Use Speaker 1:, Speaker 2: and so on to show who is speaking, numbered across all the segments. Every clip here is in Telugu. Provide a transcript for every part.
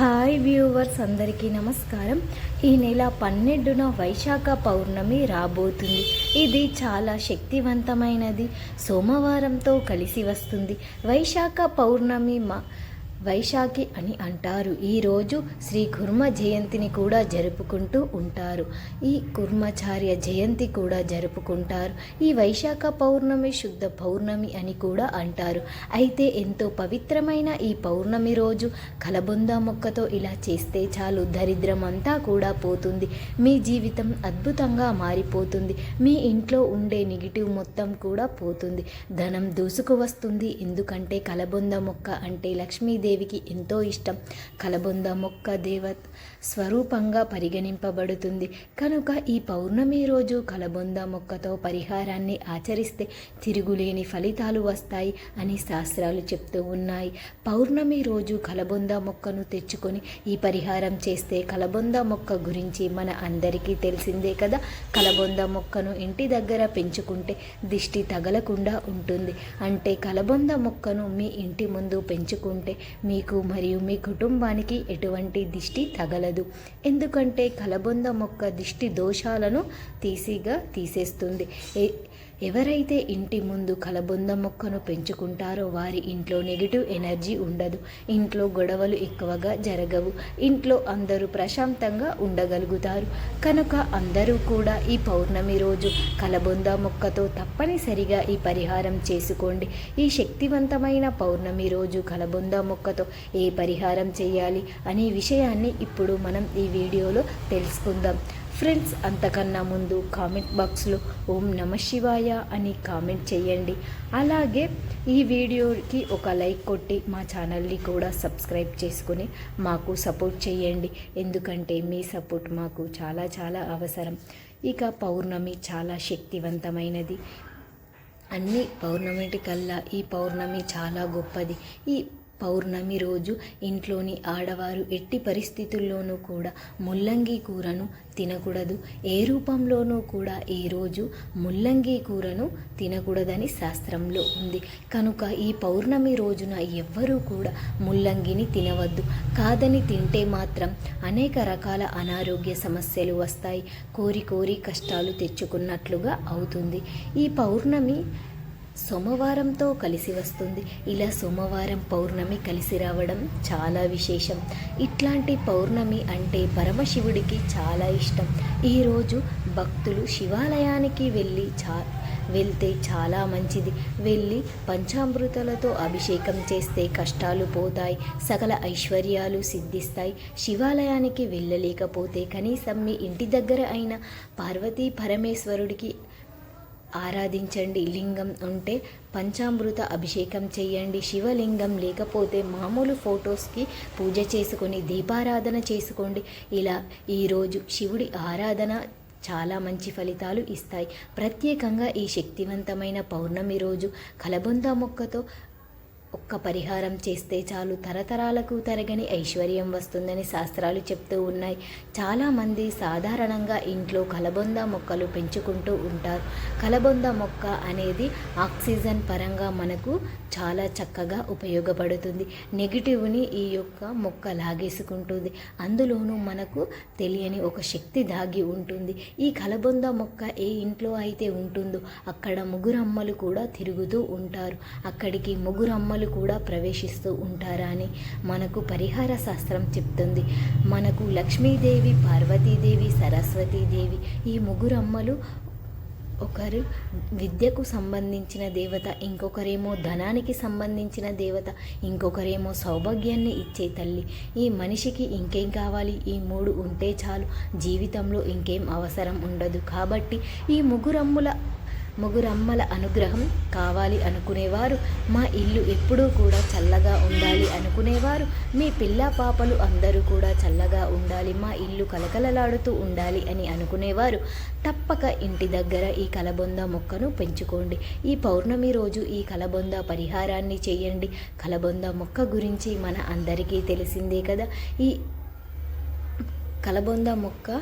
Speaker 1: హాయ్ వ్యూవర్స్ అందరికీ నమస్కారం. ఈ నెల పన్నెండున వైశాఖ పౌర్ణమి రాబోతుంది. ఇది చాలా శక్తివంతమైనది. సోమవారంతో కలిసి వస్తుంది. వైశాఖ పౌర్ణమి మా వైశాఖి అని అంటారు. ఈరోజు శ్రీ కుర్మ జయంతిని కూడా జరుపుకుంటూ ఉంటారు. ఈ కుర్మచార్య జయంతి కూడా జరుపుకుంటారు. ఈ వైశాఖ పౌర్ణమి శుద్ధ పౌర్ణమి అని కూడా అంటారు. అయితే ఎంతో పవిత్రమైన ఈ పౌర్ణమి రోజు కలబొంద మొక్కతో ఇలా చేస్తే చాలు దరిద్రం అంతా కూడా పోతుంది. మీ జీవితం అద్భుతంగా మారిపోతుంది. మీ ఇంట్లో ఉండే నెగిటివ్ మొత్తం కూడా పోతుంది. ధనం దూసుకు వస్తుంది ఎందుకంటే కలబొంద మొక్క అంటే లక్ష్మీదేవి లక్ష్మీదేవికి ఎంతో ఇష్టం. కలబొంద మొక్క దేవత స్వరూపంగా పరిగణింపబడుతుంది. కనుక ఈ పౌర్ణమి రోజు కలబొంద మొక్కతో పరిహారాన్ని ఆచరిస్తే తిరుగులేని ఫలితాలు వస్తాయి అని శాస్త్రాలు చెప్తూ ఉన్నాయి. పౌర్ణమి రోజు కలబొంద మొక్కను తెచ్చుకొని ఈ పరిహారం చేస్తే కలబొంద మొక్క గురించి మన అందరికీ తెలిసిందే కదా? కలబొంద మొక్కను ఇంటి దగ్గర పెంచుకుంటే దిష్టి తగలకుండా ఉంటుంది. అంటే కలబొంద మొక్కను మీ ఇంటి ముందు పెంచుకుంటే మీకు మరియు మీ కుటుంబానికి ఎటువంటి దిష్టి తగలదు. ఎందుకంటే కలబొంద మొక్క దిష్టి దోషాలను తీసిగా తీసేస్తుంది. ఏ- ఎవరైతే ఇంటి ముందు కలబొంద మొక్కను పెంచుకుంటారో వారి ఇంట్లో నెగిటివ్ ఎనర్జీ ఉండదు. ఇంట్లో గొడవలు ఎక్కువగా జరగవు. ఇంట్లో అందరూ ప్రశాంతంగా ఉండగలుగుతారు. కనుక అందరూ కూడా ఈ పౌర్ణమి రోజు కలబొంద మొక్కతో తప్పనిసరిగా ఈ పరిహారం చేసుకోండి. ఈ శక్తివంతమైన పౌర్ణమి రోజు కలబొంద మొక్కతో ఏ పరిహారం చేయాలి అనే విషయాన్ని ఇప్పుడు మనం ఈ వీడియోలో తెలుసుకుందాం. ఫ్రెండ్స్ అంతకన్నా ముందు కామెంట్ బాక్స్లో ఓం నమ శివాయ అని కామెంట్ చేయండి. అలాగే ఈ వీడియోకి ఒక లైక్ కొట్టి మా ఛానల్ని కూడా సబ్స్క్రైబ్ చేసుకుని మాకు సపోర్ట్ చేయండి. ఎందుకంటే మీ సపోర్ట్ మాకు చాలా చాలా అవసరం. ఇక పౌర్ణమి చాలా శక్తివంతమైనది. అన్ని పౌర్ణమిటి కల్లా ఈ పౌర్ణమి చాలా గొప్పది. ఈ పౌర్ణమి రోజు ఇంట్లోని ఆడవారు ఎట్టి పరిస్థితుల్లోనూ కూడా ముల్లంగి కూరను తినకూడదు. ఏ రూపంలోనూ కూడా ఈ రోజు ముల్లంగి కూరను తినకూడదని శాస్త్రంలో ఉంది. కనుక ఈ పౌర్ణమి రోజున ఎవ్వరూ కూడా ముల్లంగిని తినవద్దు. కాదని తింటే మాత్రం అనేక రకాల అనారోగ్య సమస్యలు వస్తాయి. కోరి కోరి కష్టాలు తెచ్చుకున్నట్లుగా అవుతుంది. ఈ పౌర్ణమి సోమవారంతో కలిసి వస్తుంది. ఇలా సోమవారం పౌర్ణమి కలిసి రావడం చాలా విశేషం. ఇట్లాంటి పౌర్ణమి అంటే పరమశివుడికి చాలా ఇష్టం. ఈరోజు భక్తులు శివాలయానికి వెళ్ళి చా వెళ్తే చాలా మంచిది. వెళ్ళి పంచామృతాలతో అభిషేకం చేస్తే కష్టాలు పోతాయి సకల ఐశ్వర్యాలు సిద్ధిస్తాయి. శివాలయానికి వెళ్ళలేకపోతే కనీసం మీ ఇంటి దగ్గర అయిన పార్వతీ పరమేశ్వరుడికి ఆరాధించండి. లింగం ఉంటే పంచామృత అభిషేకం చేయండి. శివలింగం లేకపోతే మామూలు ఫొటోస్కి పూజ చేసుకొని దీపారాధన చేసుకోండి. ఇలా ఈరోజు శివుడి ఆరాధన చాలా మంచి ఫలితాలు ఇస్తాయి. ప్రత్యేకంగా ఈ శక్తివంతమైన పౌర్ణమి రోజు కలబొంద మొక్కతో ఒక్క పరిహారం చేస్తే చాలు తరతరాలకు తరగని ఐశ్వర్యం వస్తుందని శాస్త్రాలు చెప్తూ ఉన్నాయి. చాలామంది సాధారణంగా ఇంట్లో కలబొంద మొక్కలు పెంచుకుంటూ ఉంటారు. కలబొంద మొక్క అనేది ఆక్సిజన్ పరంగా మనకు చాలా చక్కగా ఉపయోగపడుతుంది. నెగిటివ్ని ఈ యొక్క మొక్క లాగేసుకుంటుంది. అందులోనూ మనకు తెలియని ఒక శక్తి దాగి ఉంటుంది. ఈ కలబొంద మొక్క ఏ ఇంట్లో అయితే ఉంటుందో అక్కడ ముగ్గురమ్మలు కూడా తిరుగుతూ ఉంటారు. అక్కడికి ముగ్గురమ్మలు కూడా ప్రవేశిస్తూ ఉంటారా అని మనకు పరిహార శాస్త్రం చెప్తుంది. మనకు లక్ష్మీదేవి పార్వతీదేవి సరస్వతీదేవి ఈ ముగ్గురమ్మలు ఒకరు విద్యకు సంబంధించిన దేవత ఇంకొకరేమో ధనానికి సంబంధించిన దేవత ఇంకొకరేమో సౌభాగ్యాన్ని ఇచ్చే తల్లి. ఈ మనిషికి ఇంకేం కావాలి? ఈ మూడు ఉంటే చాలు. జీవితంలో ఇంకేం అవసరం ఉండదు. కాబట్టి ఈ ముగ్గురమ్ముల ముగ్గురమ్మల అనుగ్రహం కావాలి అనుకునేవారు. మా ఇల్లు ఎప్పుడూ కూడా చల్లగా ఉండాలి అనుకునేవారు. మీ పిల్ల పాపలు అందరూ కూడా చల్లగా ఉండాలి మా ఇల్లు కలకలలాడుతూ ఉండాలి అని అనుకునేవారు. తప్పక ఇంటి దగ్గర ఈ కలబొంద మొక్కను పెంచుకోండి. ఈ పౌర్ణమి రోజు ఈ కలబొంద పరిహారాన్ని చేయండి. కలబొంద మొక్క గురించి మన అందరికీ తెలిసిందే కదా. ఈ కలబొంద మొక్క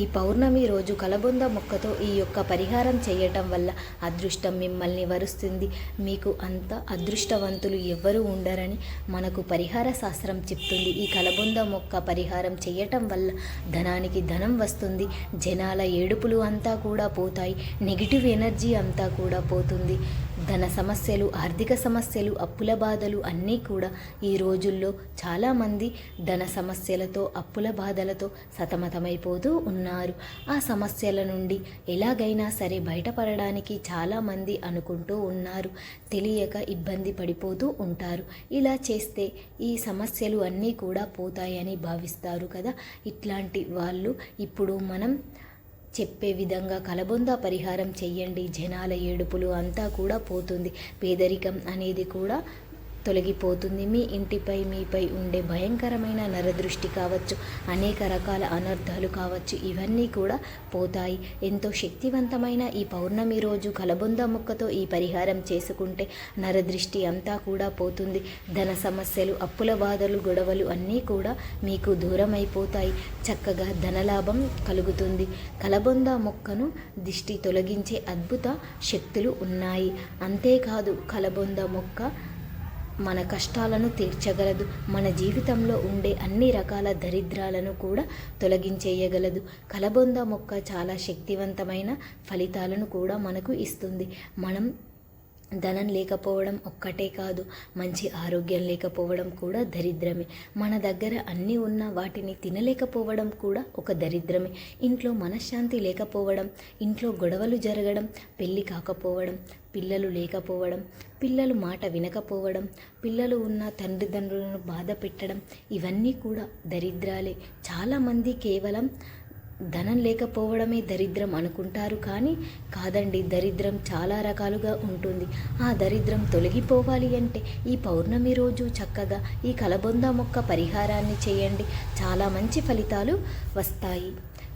Speaker 1: ఈ పౌర్ణమి రోజు కలబొంద మొక్కతో ఈ యొక్క పరిహారం చేయటం వల్ల అదృష్టం మిమ్మల్ని వరుస్తుంది. మీకు అంత అదృష్టవంతులు ఎవ్వరూ ఉండరని మనకు పరిహార శాస్త్రం చెప్తుంది. ఈ కలబొంద మొక్క పరిహారం చేయటం వల్ల ధనానికి ధనం వస్తుంది. జనాల ఏడుపులు అంతా కూడా పోతాయి. నెగిటివ్ ఎనర్జీ అంతా కూడా పోతుంది. ధన సమస్యలు ఆర్థిక సమస్యలు అప్పుల బాధలు అన్నీ కూడా ఈ రోజుల్లో చాలామంది ధన సమస్యలతో అప్పుల బాధలతో సతమతమైపోతూ ఉన్నారు. ఆ సమస్యల నుండి ఎలాగైనా సరే బయటపడడానికి చాలామంది అనుకుంటూ ఉన్నారు. తెలియక ఇబ్బంది పడిపోతూ ఉంటారు. ఇలా చేస్తే ఈ సమస్యలు అన్నీ కూడా పోతాయని భావిస్తారు కదా. ఇట్లాంటి వాళ్ళు ఇప్పుడు మనం చెప్పే విధంగా కలబొంద పరిహారం చెయ్యండి. జనాల ఏడుపులు అంతా కూడా పోతుంది. పేదరికం అనేది కూడా తొలగిపోతుంది. మీ ఇంటిపై మీపై ఉండే భయంకరమైన నరదృష్టి కావచ్చు అనేక రకాల అనర్థాలు కావచ్చు ఇవన్నీ కూడా పోతాయి. ఎంతో శక్తివంతమైన ఈ పౌర్ణమి రోజు కలబొంద ముక్కతో ఈ పరిహారం చేసుకుంటే నరదృష్టి అంతా కూడా పోతుంది. ధన సమస్యలు అప్పుల బాధలు గొడవలు అన్నీ కూడా మీకు దూరం అయిపోతాయి చక్కగా ధనలాభం కలుగుతుంది. కలబొంద మొక్కను దిష్టి తొలగించే అద్భుత శక్తులు ఉన్నాయి. అంతేకాదు కలబొంద మొక్క మన కష్టాలను తీర్చగలదు. మన జీవితంలో ఉండే అన్ని రకాల దరిద్రాలను కూడా తొలగించేయగలదు. కలబొంద మొక్క చాలా శక్తివంతమైన ఫలితాలను కూడా మనకు ఇస్తుంది. మనం ధనం లేకపోవడం ఒక్కటే కాదు మంచి ఆరోగ్యం లేకపోవడం కూడా దరిద్రమే. మన దగ్గర అన్నీ ఉన్న వాటిని తినలేకపోవడం కూడా ఒక దరిద్రమే. ఇంట్లో మనశ్శాంతి లేకపోవడం ఇంట్లో గొడవలు జరగడం పెళ్ళి కాకపోవడం పిల్లలు లేకపోవడం పిల్లలు మాట వినకపోవడం పిల్లలు ఉన్న తండ్రిదండ్రులను బాధ పెట్టడం ఇవన్నీ కూడా దరిద్రాలే. చాలామంది కేవలం ధనం లేకపోవడమే దరిద్రం అనుకుంటారు కానీ కాదండి దరిద్రం చాలా రకాలుగా ఉంటుంది. ఆ దరిద్రం తొలగిపోవాలి అంటే ఈ పౌర్ణమి రోజు చక్కగా ఈ కలబొంద మొక్క పరిహారాన్ని చేయండి. చాలా మంచి ఫలితాలు వస్తాయి.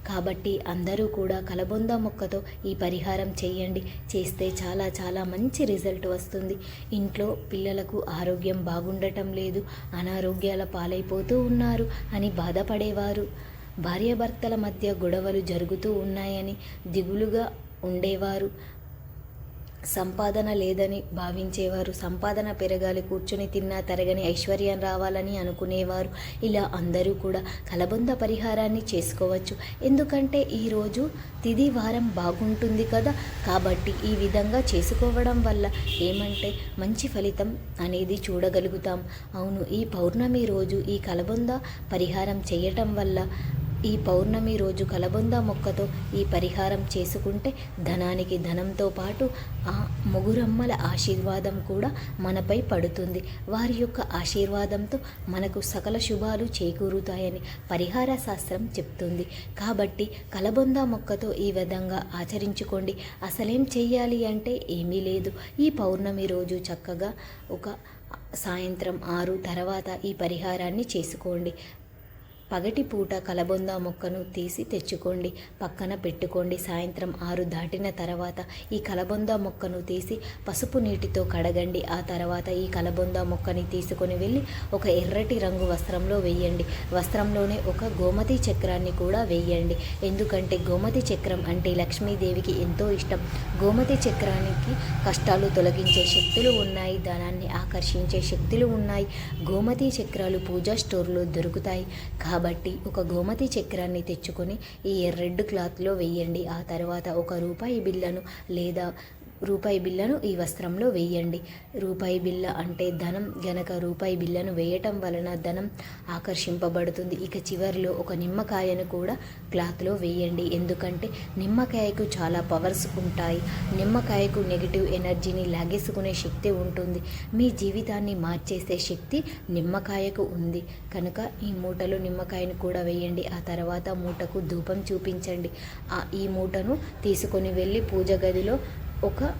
Speaker 1: కాబట్టి అందరూ కూడా కలబొంద మొక్కతో ఈ పరిహారం చేయండి. చేస్తే చాలా చాలా మంచి రిజల్ట్ వస్తుంది. ఇంట్లో పిల్లలకు ఆరోగ్యం బాగుండటం లేదు అనారోగ్యాల పాలైపోతూ ఉన్నారు అని బాధపడేవారు. భార్యాభర్తల మధ్య గొడవలు జరుగుతూ ఉన్నాయని దిగులుగా ఉండేవారు. సంపాదన లేదని భావించేవారు. సంపాదన పెరగాలి కూర్చొని తిన్నా తరగని ఐశ్వర్యం రావాలని అనుకునేవారు. ఇలా అందరూ కూడా కలబంద పరిహారాన్ని చేసుకోవచ్చు. ఎందుకంటే ఈరోజు తిది వారం బాగుంటుంది కదా. కాబట్టి ఈ విధంగా చేసుకోవడం వల్ల ఏమంటే మంచి ఫలితం అనేది చూడగలుగుతాం. అవును ఈ పౌర్ణమి రోజు ఈ కలబంద పరిహారం చేయటం వల్ల ఈ పౌర్ణమి రోజు కలబొంద మొక్కతో ఈ పరిహారం చేసుకుంటే ధనానికి ధనంతో పాటు ఆ ముగురమ్మల ఆశీర్వాదం కూడా మనపై పడుతుంది. వారి యొక్క ఆశీర్వాదంతో మనకు సకల శుభాలు చేకూరుతాయని పరిహార శాస్త్రం చెప్తుంది. కాబట్టి కలబొంద మొక్కతో ఈ విధంగా ఆచరించుకోండి. అసలేం చెయ్యాలి అంటే ఏమీ లేదు. ఈ పౌర్ణమి రోజు చక్కగా ఒక సాయంత్రం ఆరు తర్వాత ఈ పరిహారాన్ని చేసుకోండి. పగటిపూట కలబొంద మొక్కను తీసి తెచ్చుకోండి. పక్కన పెట్టుకోండి. సాయంత్రం ఆరు దాటిన తర్వాత ఈ కలబొంద మొక్కను తీసి పసుపు నీటితో కడగండి. ఆ తర్వాత ఈ కలబొంద మొక్కని తీసుకొని వెళ్ళి ఒక ఎర్రటి రంగు వస్త్రంలో వేయండి. వస్త్రంలోనే ఒక గోమతి చక్రాన్ని కూడా వేయండి. ఎందుకంటే గోమతి చక్రం అంటే లక్ష్మీదేవికి ఎంతో ఇష్టం. గోమతి చక్రానికి కష్టాలు తొలగించే శక్తులు ఉన్నాయి. ధనాన్ని ఆకర్షించే శక్తులు ఉన్నాయి. గోమతి చక్రాలు పూజా స్టోర్లో దొరుకుతాయి. కాబట్టి కాబట్టి ఒక గోమతి చక్రాన్ని తెచ్చుకొని ఈ రెడ్ క్లాత్లో వేయండి. ఆ తర్వాత ఒక రూపాయి బిల్లను లేదా రూపాయి బిల్లను ఈ వస్త్రంలో వేయండి. రూపాయి బిల్ల అంటే ధనం. గనక రూపాయి బిల్లను వేయటం వలన ధనం ఆకర్షింపబడుతుంది. ఇక చివరిలో ఒక నిమ్మకాయను కూడా క్లాత్లో వేయండి. ఎందుకంటే నిమ్మకాయకు చాలా పవర్స్ ఉంటాయి. నిమ్మకాయకు నెగిటివ్ ఎనర్జీని లాగేసుకునే శక్తి ఉంటుంది. మీ జీవితాన్ని మార్చేసే శక్తి నిమ్మకాయకు ఉంది. కనుక ఈ మూటలో నిమ్మకాయను కూడా వేయండి. ఆ తర్వాత మూటకు ధూపం చూపించండి. ఈ మూటను తీసుకొని వెళ్ళి పూజ గదిలో ఒక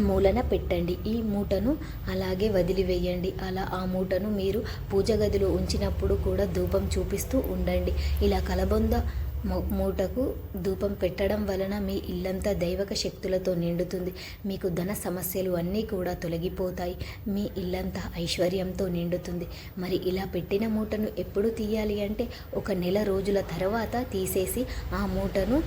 Speaker 1: మూలన పెట్టండి. ఈ మూటను అలాగే వదిలివేయండి. అలా ఆ మూటను మీరు పూజ గదిలో ఉంచినప్పుడు కూడా ధూపం చూపిస్తూ ఉండండి. ఇలా కలబొంద మూటకు ధూపం పెట్టడం వలన మీ ఇల్లంతా దైవక శక్తులతో నిండుతుంది. మీకు ధన సమస్యలు అన్నీ కూడా తొలగిపోతాయి. మీ ఇల్లంతా ఐశ్వర్యంతో నిండుతుంది. మరి ఇలా పెట్టిన మూటను ఎప్పుడు తీయాలి అంటే ఒక నెల రోజుల తర్వాత తీసేసి ఆ మూటను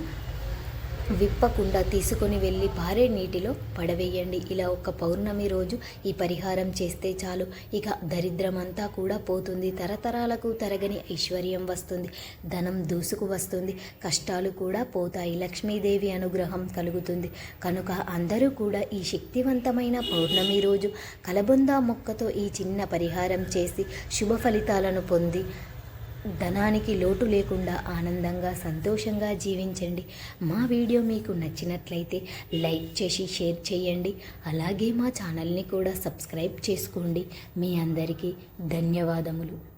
Speaker 1: విప్పకుండా తీసుకొని వెళ్ళి పారే నీటిలో పడవేయండి. ఇలా ఒక పౌర్ణమి రోజు ఈ పరిహారం చేస్తే చాలు. ఇక దరిద్రమంతా కూడా పోతుంది. తరతరాలకు తరగని ఐశ్వర్యం వస్తుంది. ధనం దూసుకు వస్తుంది. కష్టాలు కూడా పోతాయి. లక్ష్మీదేవి అనుగ్రహం కలుగుతుంది. కనుక అందరూ కూడా ఈ శక్తివంతమైన పౌర్ణమి రోజు కలబొందా మొక్కతో ఈ చిన్న పరిహారం చేసి శుభ ఫలితాలను పొంది ధనానికి లోటు లేకుండా ఆనందంగా సంతోషంగా జీవించండి. మా వీడియో మీకు నచ్చినట్లయితే లైక్ చేసి షేర్ చేయండి. అలాగే మా ఛానల్ని కూడా సబ్స్క్రైబ్ చేసుకోండి. మీ అందరికీ ధన్యవాదములు.